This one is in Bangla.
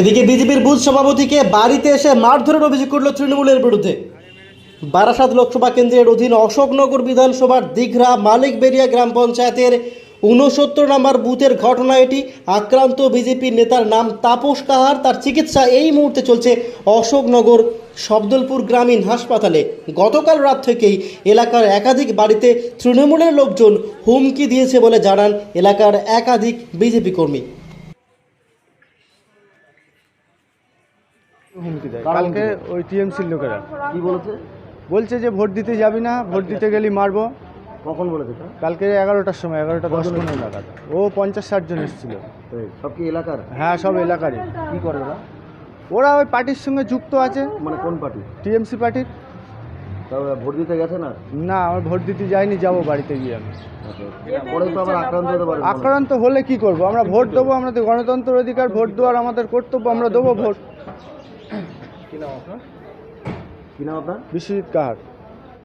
এদিকে বিজেপির বুথ সভাপতিকে বাড়িতে এসে মারধরের অভিযোগ করল তৃণমূলের বিরুদ্ধে। বারাসাত লোকসভা কেন্দ্রের অধীন অশোকনগর বিধানসভার দীঘরা মালিকবেরিয়া গ্রাম পঞ্চায়েতের ঊনসত্তর নম্বর বুথের ঘটনা এটি। আক্রান্ত বিজেপি নেতার নাম তাপস কাহার। তার চিকিৎসা এই মুহূর্তে চলছে অশোকনগর শব্দলপুর গ্রামীণ হাসপাতালে। গতকাল রাত থেকেই এলাকার একাধিক বাড়িতে তৃণমূলের লোকজন হুমকি দিয়েছে বলে জানান এলাকার একাধিক বিজেপি কর্মী। হুমকি দেয়। কালকে ওই টিএমসির লোকেরা। কি বলেছে? বলছে যে ভোট দিতে যাবি না ভোট দিতে গেলি মারবো। কখন বলেছে কালকে এগারোটার সময় এগারোটা দশ পনেরো নাগাদ। ও পঞ্চাশ ষাট জন এসেছিল। সব কি এলাকার? হ্যাঁ সব এলাকারই। কি করে ওরা? ওরা ওই পার্টির সঙ্গে যুক্ত আছে। মানে কোন পার্টি? টিএমসি পার্টির। ভোট দিতে গেছে না? না আমার ভোট দিতে যাইনি যাব বাড়িতে গিয়ে আমি। আবার আক্রান্ত আক্রান্ত হলে কি করব? আমরা ভোট দেবো আমাদের গণতন্ত্র অধিকার ভোট দেওয়ার আমাদের কর্তব্য আমরা দেবো ভোট। কি নাম আপনার? বিশ্বজিৎ কাহার।